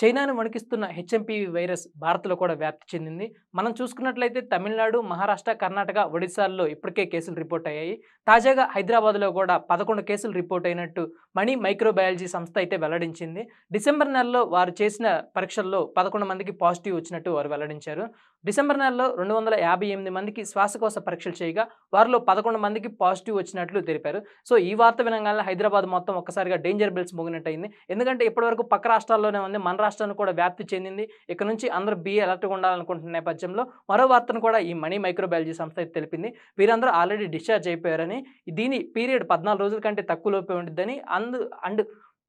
చైనాను వణికిస్తున్న HMPV virus భారత్లో కూడా వ్యాప్తి చెందింది. మనం చూసుకున్నట్లయితే తమిళనాడు మహారాష్ట్ర కర్ణాటక ఒడిశాల్లో ఇప్పటికే కేసులు రిపోర్ట్ అయ్యాయి. తాజాగా హైదరాబాద్లో కూడా పదకొండు కేసులు రిపోర్ట్ అయినట్టు మణి మైక్రోబయాలజీ సంస్థ అయితే వెల్లడించింది. డిసెంబర్ నెలలో వారు చేసిన పరీక్షల్లో పదకొండు మందికి పాజిటివ్ వచ్చినట్టు వారు వెల్లడించారు. డిసెంబర్ నెలలో రెండు వందల యాభై ఎనిమిది మందికి శ్వాసకోశ పరీక్షలు చేయగా వారిలో పదకొండు మందికి పాజిటివ్ వచ్చినట్లు తెలిపారు. సో ఈ వార్త వినగానే హైదరాబాద్ మొత్తం ఒక్కసారిగా డేంజర్ బెల్స్ మోగినట్టయింది. ఎందుకంటే ఇప్పటివరకు పక్క రాష్ట్రాల్లోనే ఉంది మన రాష్ట్రాన్ని కూడా వ్యాప్తి చెందింది. ఇక్కడ నుంచి అందరూ బిఏ అలర్ట్గా ఉండాలనుకుంటున్న నేపథ్యంలో మరో వార్తను కూడా ఈ మనీ మైక్రోబయాలజీ సంస్థ అయితే తెలిపింది. వీరందరూ ఆల్రెడీ డిశ్చార్జ్ అయిపోయారని దీని పీరియడ్ పద్నాలుగు రోజుల కంటే తక్కువ లోపే ఉండిద్దని అందు అండ్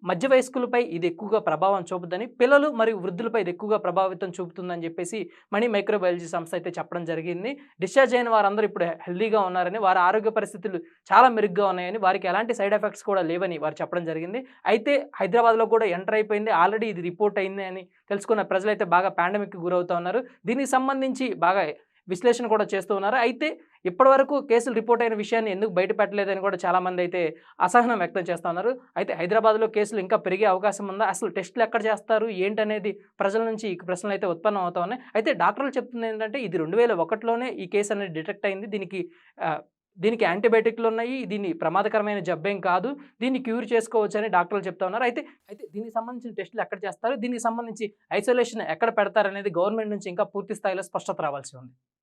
మధ్య వయస్కులపై ఇది ఎక్కువగా ప్రభావం చూపుదని పిల్లలు మరియు వృద్ధులపై ఇది ఎక్కువగా ప్రభావితం చూపుతుందని చెప్పేసి మణి మైక్రోబయాలజీ సంస్థ అయితే చెప్పడం జరిగింది. డిశ్చార్జ్ అయిన వారందరూ ఇప్పుడు హెల్దీగా ఉన్నారని వారి ఆరోగ్య పరిస్థితులు చాలా మెరుగ్గా ఉన్నాయని వారికి ఎలాంటి సైడ్ ఎఫెక్ట్స్ కూడా లేవని వారు చెప్పడం జరిగింది. అయితే హైదరాబాద్లో కూడా ఎంటర్ అయిపోయింది. ఆల్రెడీ ఇది రిపోర్ట్ అయింది అని తెలుసుకున్న ప్రజలైతే బాగా పాండమిక్కి గురవుతూ ఉన్నారు. దీనికి సంబంధించి బాగా విశ్లేషణ కూడా చేస్తూ ఉన్నారు. అయితే ఇప్పటివరకు కేసులు రిపోర్ట్ అయిన విషయాన్ని ఎందుకు బయటపెట్టలేదని కూడా చాలామంది అయితే అసహనం వ్యక్తం చేస్తూ ఉన్నారు. అయితే హైదరాబాద్లో కేసులు ఇంకా పెరిగే అవకాశం ఉందా? అసలు టెస్టులు ఎక్కడ చేస్తారు? ఏంటనేది ప్రజల నుంచి ఈ ప్రశ్నలు అయితే ఉత్పన్నం అవుతా ఉన్నాయి. అయితే డాక్టర్లు చెప్తుంది ఏంటంటే ఇది రెండు వేల ఒకటిలోనే ఈ కేసు అనేది డిటెక్ట్ అయింది. దీనికి దీనికి యాంటీబయాటిక్లు ఉన్నాయి దీన్ని ప్రమాదకరమైన జబ్బేం కాదు దీన్ని క్యూర్ చేసుకోవచ్చు అని డాక్టర్లు చెప్తా ఉన్నారు. అయితే అయితే దీనికి సంబంధించిన టెస్టులు ఎక్కడ చేస్తారు? దీనికి సంబంధించి ఐసోలేషన్ ఎక్కడ పెడతారనేది గవర్నమెంట్ నుంచి ఇంకా పూర్తి స్థాయిలో స్పష్టత రావాల్సి ఉంది.